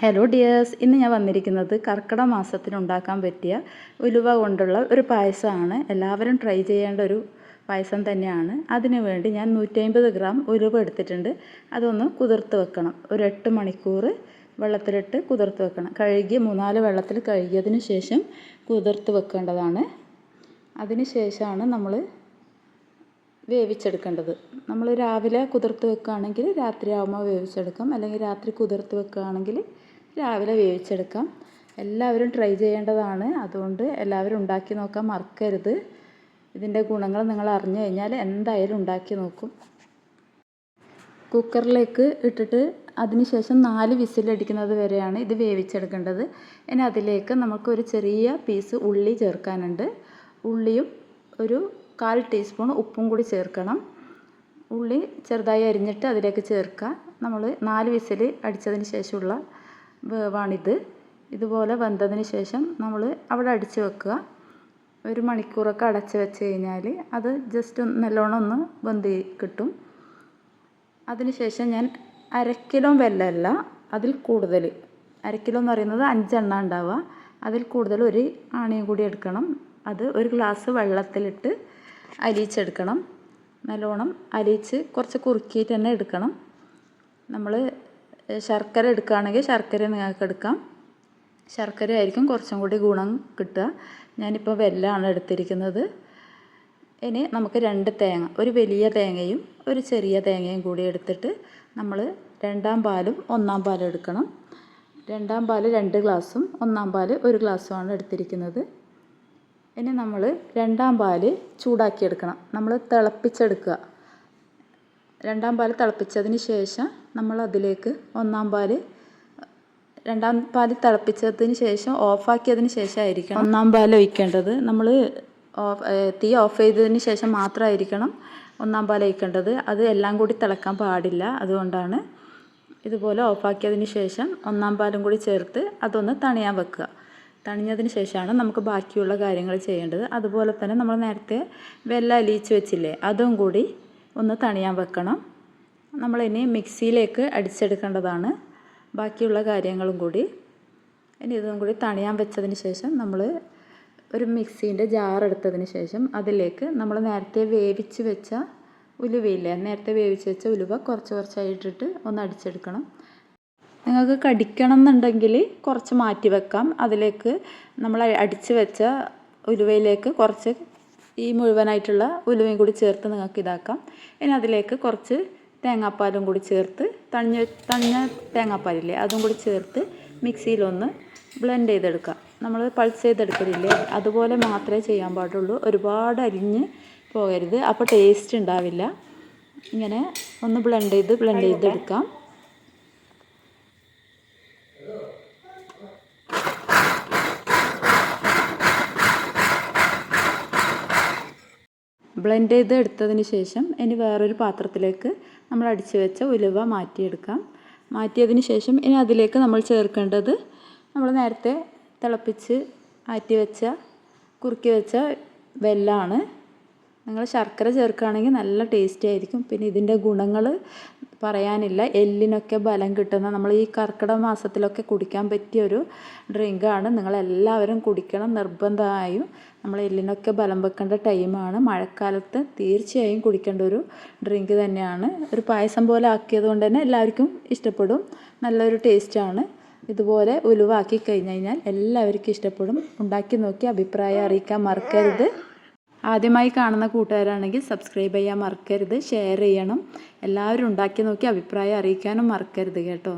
Hello dears ഇന്ന് ഞാൻ വന്നിരിക്കുന്നത് കർക്കിടക മാസത്തിനുണ്ടാക്കാൻ പറ്റിയ ഉലുവ കൊണ്ടുള്ള ഒരു പായസമാണ്. എല്ലാവരും ട്രൈ ചെയ്യേണ്ട ഒരു പായസം തന്നെയാണ്. അതിനു വേണ്ടി ഞാൻ നൂറ്റമ്പത് ഗ്രാം ഉലുവ എടുത്തിട്ടുണ്ട്. അതൊന്ന് കുതിർത്ത് വെക്കണം. ഒരു എട്ട് മണിക്കൂർ വെള്ളത്തിലിട്ട് കുതിർത്ത് വെക്കണം. കഴുകി മൂന്നാൽ വെള്ളത്തിൽ കഴുകിയതിന് ശേഷം കുതിർത്ത് വെക്കേണ്ടതാണ്. അതിന് ശേഷമാണ് നമ്മൾ വേവിച്ചെടുക്കേണ്ടത്. നമ്മൾ രാവിലെ കുതിർത്ത് വെക്കുകയാണെങ്കിൽ രാത്രി ആകുമ്പോൾ വേവിച്ചെടുക്കാം. അല്ലെങ്കിൽ രാത്രി കുതിർത്ത് വെക്കുകയാണെങ്കിൽ രാവിലെ വേവിച്ചെടുക്കാം. എല്ലാവരും ട്രൈ ചെയ്യേണ്ടതാണ്. അതുകൊണ്ട് എല്ലാവരും ഉണ്ടാക്കി നോക്കാൻ മറക്കരുത്. ഇതിന്റെ ഗുണങ്ങൾ നിങ്ങൾ അറിഞ്ഞു കഴിഞ്ഞാൽ എന്തായാലും ഉണ്ടാക്കി നോക്കും. കുക്കറിലേക്ക് ഇട്ടിട്ട് അതിനുശേഷം നാല് വിസിലടിക്കുന്നത് വരെയാണ് ഇത് വേവിച്ചെടുക്കേണ്ടത്. ഇനി അതിലേക്ക് നമുക്കൊരു ചെറിയ പീസ് ഉള്ളി ചേർക്കാനുണ്ട്. ഉള്ളിയും ഒരു കാൽ ടീസ്പൂൺ ഉപ്പും കൂടി ചേർക്കണം. ഉള്ളി ചെറുതായി അരിഞ്ഞിട്ട് അതിലേക്ക് ചേർക്കുക. നമ്മൾ നാല് വിസിൽ അടിച്ചതിന് ശേഷമുള്ള വേവാണിത്. ഇതുപോലെ വെന്തതിന് ശേഷം നമ്മൾ അവിടെ അടിച്ച് വെക്കുക. ഒരു മണിക്കൂറൊക്കെ അടച്ച് വെച്ച് കഴിഞ്ഞാൽ അത് ജസ്റ്റ് നല്ലോണം ഒന്ന് വെന്ത് കിട്ടും. അതിന് ശേഷം ഞാൻ അരക്കിലോ വെല്ലല്ല അതിൽ കൂടുതൽ. അരക്കിലോ കിലോ എന്ന് പറയുന്നത് അഞ്ചെണ്ണ ഉണ്ടാവുക. അതിൽ കൂടുതൽ ഒരു ആണിയും കൂടി എടുക്കണം. അത് ഒരു ഗ്ലാസ് വെള്ളത്തിലിട്ട് അലിയിച്ചെടുക്കണം നല്ലോണം അലിയിച്ച് കുറച്ച് കുറുക്കിയിട്ട് തന്നെ എടുക്കണം. നമ്മൾ ശർക്കര എടുക്കുകയാണെങ്കിൽ ശർക്കര നിങ്ങൾക്ക് എടുക്കാം. ശർക്കര ആയിരിക്കും കുറച്ചും കൂടി ഗുണം കിട്ടുക. ഞാനിപ്പോൾ വെല്ലാണ് എടുത്തിരിക്കുന്നത്. ഇനി നമുക്ക് രണ്ട് തേങ്ങ ഒരു വലിയ തേങ്ങയും ഒരു ചെറിയ തേങ്ങയും കൂടി എടുത്തിട്ട് നമ്മൾ രണ്ടാം പാലും ഒന്നാം പാലും എടുക്കണം. രണ്ടാം പാൽ രണ്ട് ഗ്ലാസ്സും ഒന്നാം പാൽ ഒരു ഗ്ലാസ്സുമാണ് എടുത്തിരിക്കുന്നത്. ഇനി നമ്മൾ രണ്ടാം പാൽ ചൂടാക്കിയെടുക്കണം. നമ്മൾ തിളപ്പിച്ചെടുക്കുക. രണ്ടാം പാൽ തിളപ്പിച്ചതിന് ശേഷം നമ്മൾ അതിലേക്ക് ഒന്നാം പാൽ രണ്ടാം പാൽ തിളപ്പിച്ചതിന് ശേഷം ഓഫാക്കിയതിന് ശേഷമായിരിക്കണം ഒന്നാം പാൽ ഒഴിക്കേണ്ടത് നമ്മൾ തീ ഓഫ് ചെയ്തതിന് ശേഷം മാത്രമായിരിക്കണം ഒന്നാം പാൽ ഒഴിക്കേണ്ടത്. അത് എല്ലാം കൂടി തിളക്കാൻ പാടില്ല. അതുകൊണ്ടാണ് ഇതുപോലെ ഓഫാക്കിയതിന് ശേഷം ഒന്നാം പാലും കൂടി ചേർത്ത് അതൊന്ന് തണിയാൻ വെക്കുക. തണിഞ്ഞതിന് ശേഷമാണ് നമുക്ക് ബാക്കിയുള്ള കാര്യങ്ങൾ ചെയ്യേണ്ടത്. അതുപോലെ തന്നെ നമ്മൾ നേരത്തെ വെല്ല അലിയിച്ച് വെച്ചില്ലേ അതും കൂടി ഒന്ന് തണിയാൻ വെക്കണം. നമ്മളിനി മിക്സിയിലേക്ക് അടിച്ചെടുക്കേണ്ടതാണ്. ബാക്കിയുള്ള കാര്യങ്ങളും കൂടി ഇനി ഇതും കൂടി തണിയാൻ വെച്ചതിന് ശേഷം നമ്മൾ ഒരു മിക്സീന്റെ ജാർ എടുത്തതിന് ശേഷം അതിലേക്ക് നമ്മൾ നേരത്തെ വേവിച്ച് വെച്ച ഉലുവയില്ലേ നേരത്തെ വേവിച്ച് വെച്ച ഉലുവ കുറച്ച് കുറച്ചായിട്ടിട്ട് ഒന്ന് അടിച്ചെടുക്കണം. നിങ്ങൾക്ക് കടിക്കണം എന്നുണ്ടെങ്കിൽ കുറച്ച് മാറ്റി വെക്കാം. അതിലേക്ക് നമ്മൾ അടിച്ച് വെച്ച ഉലുവയിലേക്ക് കുറച്ച് ഈ മുഴുവനായിട്ടുള്ള ഉലുവയും കൂടി ചേർത്ത് നിങ്ങൾക്ക് ഇതാക്കാം. ഇനി അതിലേക്ക് കുറച്ച് തേങ്ങാപ്പാലും കൂടി ചേർത്ത് തണിഞ്ഞ തണിഞ്ഞ തേങ്ങാപ്പാലില്ലേ അതും കൂടി ചേർത്ത് മിക്സിയിലൊന്ന് ബ്ലെൻഡ് ചെയ്തെടുക്കാം. നമ്മൾ പൾസ് ചെയ്തെടുക്കലില്ലേ അതുപോലെ മാത്രമേ ചെയ്യാൻ പാടുള്ളൂ. ഒരുപാട് അരിഞ്ഞ് പോകരുത്. അപ്പോൾ ടേസ്റ്റ് ഉണ്ടാവില്ല. ഇങ്ങനെ ഒന്ന് ബ്ലെൻഡ് ചെയ്ത് ബ്ലെൻഡ് ചെയ്തെടുക്കാം. ബ്ലെൻഡ് ചെയ്ത് എടുത്തതിന് ശേഷം ഇനി വേറൊരു പാത്രത്തിലേക്ക് നമ്മൾ അടിച്ച് വെച്ച ഉലുവ മാറ്റിയെടുക്കാം. മാറ്റിയതിന് ശേഷം ഇനി അതിലേക്ക് നമ്മൾ ചേർക്കേണ്ടത് നമ്മൾ നേരത്തെ തിളപ്പിച്ച് ആറ്റി വെച്ച കുറുക്കി വെച്ച വെല്ലാണ്. നിങ്ങൾ ശർക്കര ചേർക്കുകയാണെങ്കിൽ നല്ല ടേസ്റ്റി ആയിരിക്കും. പിന്നെ ഇതിന്റെ ഗുണങ്ങൾ പറയാനില്ല. എല്ലിനൊക്കെ ബലം കിട്ടുന്ന നമ്മൾ ഈ കർക്കിടക മാസത്തിലൊക്കെ കുടിക്കാൻ പറ്റിയ ഒരു ഡ്രിങ്കാണ് നിങ്ങളെല്ലാവരും കുടിക്കണം നിർബന്ധമായും. നമ്മൾ എല്ലിനൊക്കെ ബലം വെക്കേണ്ട ടൈമാണ് മഴക്കാലത്ത് തീർച്ചയായും കുടിക്കേണ്ട ഒരു ഡ്രിങ്ക് തന്നെയാണ്. ഒരു പായസം പോലെ ആക്കിയത് കൊണ്ട് തന്നെ എല്ലാവർക്കും ഇഷ്ടപ്പെടും. നല്ലൊരു ടേസ്റ്റാണ് ഇതുപോലെ ഉലുവാക്കി കഴിഞ്ഞ് കഴിഞ്ഞാൽ എല്ലാവർക്കും ഇഷ്ടപ്പെടും. ഉണ്ടാക്കി നോക്കി അഭിപ്രായം അറിയിക്കാൻ മറക്കരുത്. ആദ്യമായി കാണുന്ന കൂട്ടുകാരാണെങ്കിൽ സബ്സ്ക്രൈബ് ചെയ്യാൻ മറക്കരുത് ഷെയർ ചെയ്യണം. എല്ലാവരും ഉണ്ടാക്കി നോക്കി അഭിപ്രായം അറിയിക്കാനും മറക്കരുത് കേട്ടോ.